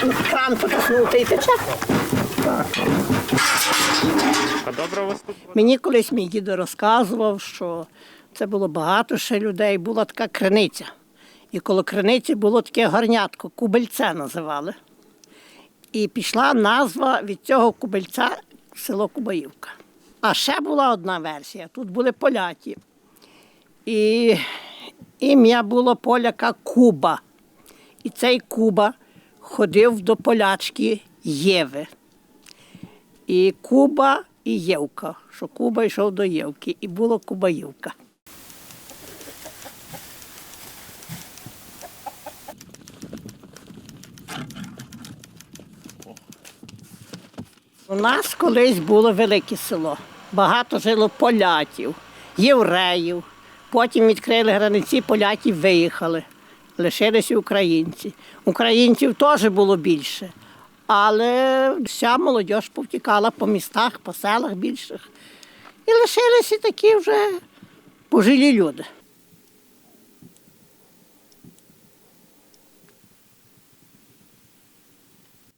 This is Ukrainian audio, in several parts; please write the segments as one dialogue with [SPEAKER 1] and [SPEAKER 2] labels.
[SPEAKER 1] кран потиснути і тече. Мені колись мій дідо розказував, що це було багато ще людей, була така криниця. І коло криниці було таке горнятко, кубельце називали. І пішла назва від цього кубельця село Кубаївка. А ще була одна версія. Тут були поляки. І ім'я було поляка Куба. І цей Куба ходив до полячки Єви. І Куба і Євка, що Куба йшов до Євки, і було Кубаївка. У нас колись було велике село. Багато жило поляків, євреїв. Потім відкрили границі, поляки виїхали. Лишилися українці. Українців теж було більше. Але вся молодь повтікала по містах, по селах більших. І лишилися такі вже пожилі люди.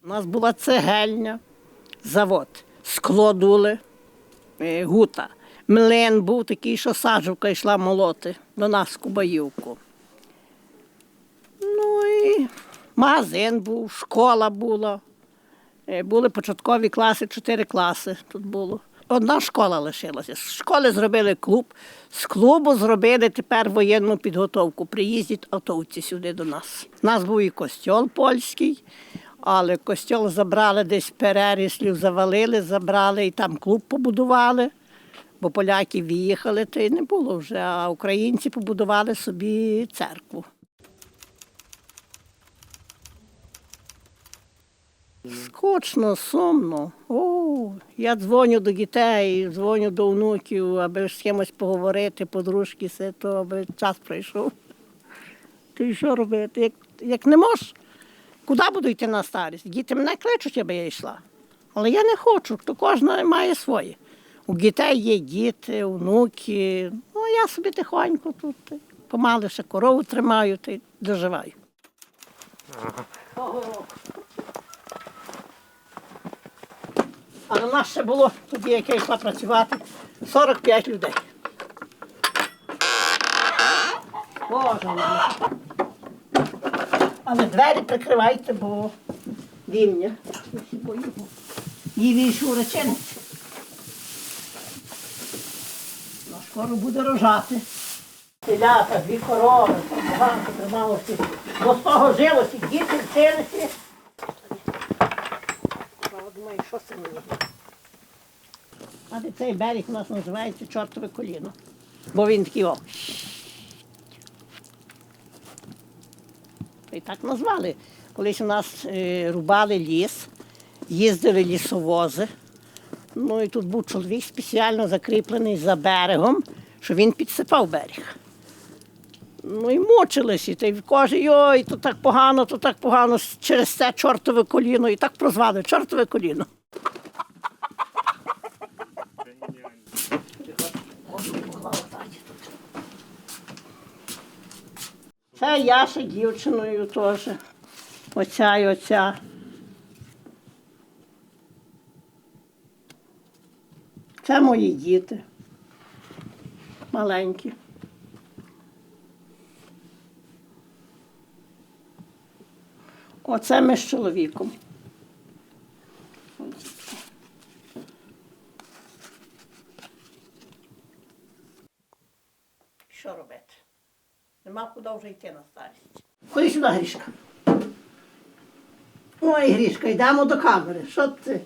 [SPEAKER 1] У нас була цегельня, завод, скло дули, е, гута. Млин був такий, що саджавка йшла молоти до нас в Кубаївку. Ну і магазин був, школа була. Е, Були початкові класи, чотири класи тут було. Одна школа лишилася. З школи зробили клуб, з клубу зробили тепер воєнну підготовку. Приїздять автовці сюди до нас. У нас був і костьол польський, але костьол забрали десь переріслів, завалили, забрали і там клуб побудували, бо поляки виїхали, то й не було вже, а українці побудували собі церкву. Скучно, сумно. О, я дзвоню до дітей, дзвоню до внуків, аби з кимось поговорити, подружки, все, то аби час пройшов. Ти що робити? Як, як не можеш, куди буду йти на старість? Діти мене кличуть, аби я йшла. Але я не хочу, то кожна має своє. У дітей є діти, внуки. Ну, я собі тихонько тут е, помалу ще корову тримаю та й доживаю. А на нас ще було тоді, як я йшла працювати, 45 людей. Боже мій. Але двері прикривайте, бо вільня. Її війшу речениці. Ну, скоро буде рожати. Телята, дві корови, багато трималося. Бо з того жилося, діти вчилися. Я думаю, що це мені? А цей берег у нас називається чортове коліно. Бо він такий о. І так назвали. Колись у нас е, рубали ліс, їздили лісовози. Ну і тут був чоловік спеціально закріплений за берегом, що він підсипав берег. Ну і мучилися, та й каже, ой, то так погано, то так погано, через це чортове коліно. І так прозвали чортове коліно. Це я ще дівчиною теж. Оця і оця. Це мої діти. Маленькі. Оце ми з чоловіком. Що робити? Нема куди вже йти на старість. Ходи сюди, Грішка. Ой, Грішка, йдемо до камери. Що ти?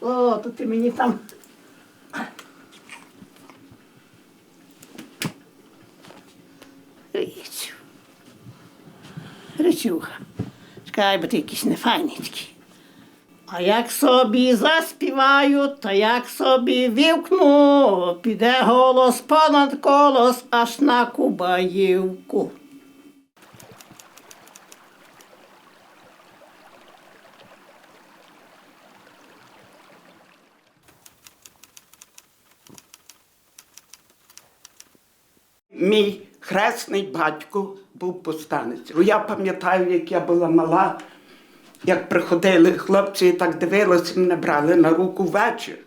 [SPEAKER 1] О, то ти мені там. Річу. Речуха. Чекай, бо ти якийсь нефайний такий. А як собі заспіваю, та як собі вівкну, піде голос понад колос аж на Кубаївку.
[SPEAKER 2] Мій хресний батько був повстанець. Я пам'ятаю, як я була мала, як приходили хлопці і так дивилися, мене брали на руку вечір.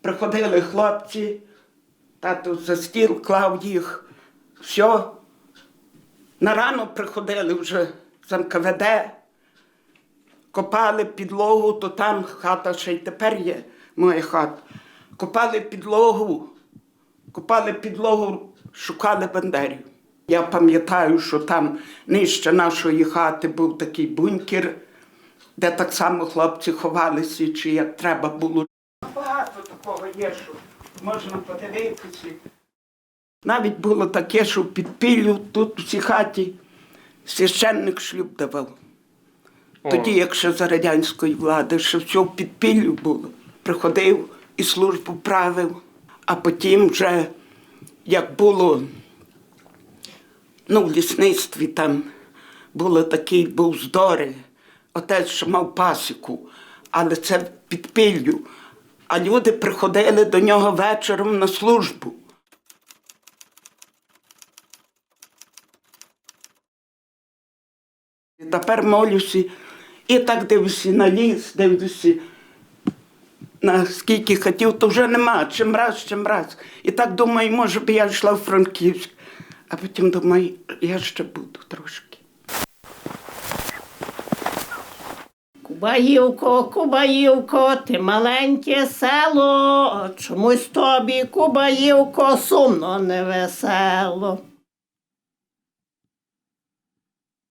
[SPEAKER 2] Приходили хлопці, тато за стіл клав їх, все. На рано приходили вже з НКВД, копали підлогу, то там хата ще й тепер є, моя хата. Копали підлогу, копали підлогу, шукали бандерів. Я пам'ятаю, що там нижче нашої хати був такий бункер, де так само хлопці ховалися, чи як треба було. Багато такого є, що можна подивитися. Навіть було таке, що в підпіллю тут у цій хаті священник шлюб давав. Тоді, як ще за радянської влади, ще все в підпіллю було. Приходив і службу правив, а потім вже, як було ну, в лісництві там було такий був здори, отець, що мав пасіку, але це в підпіллю. А люди приходили до нього вечором на службу. І тепер молюся і так дивлюся на ліс, дивлюся на скільки хотів, то вже нема. Чим раз, чим раз. І так думаю, може б я йшла в Франківськ. А потім думаю, я ще буду трошки.
[SPEAKER 1] Кубаївко, Кубаївко, ти маленьке село, чомусь тобі, Кубаївко, сумно невесело.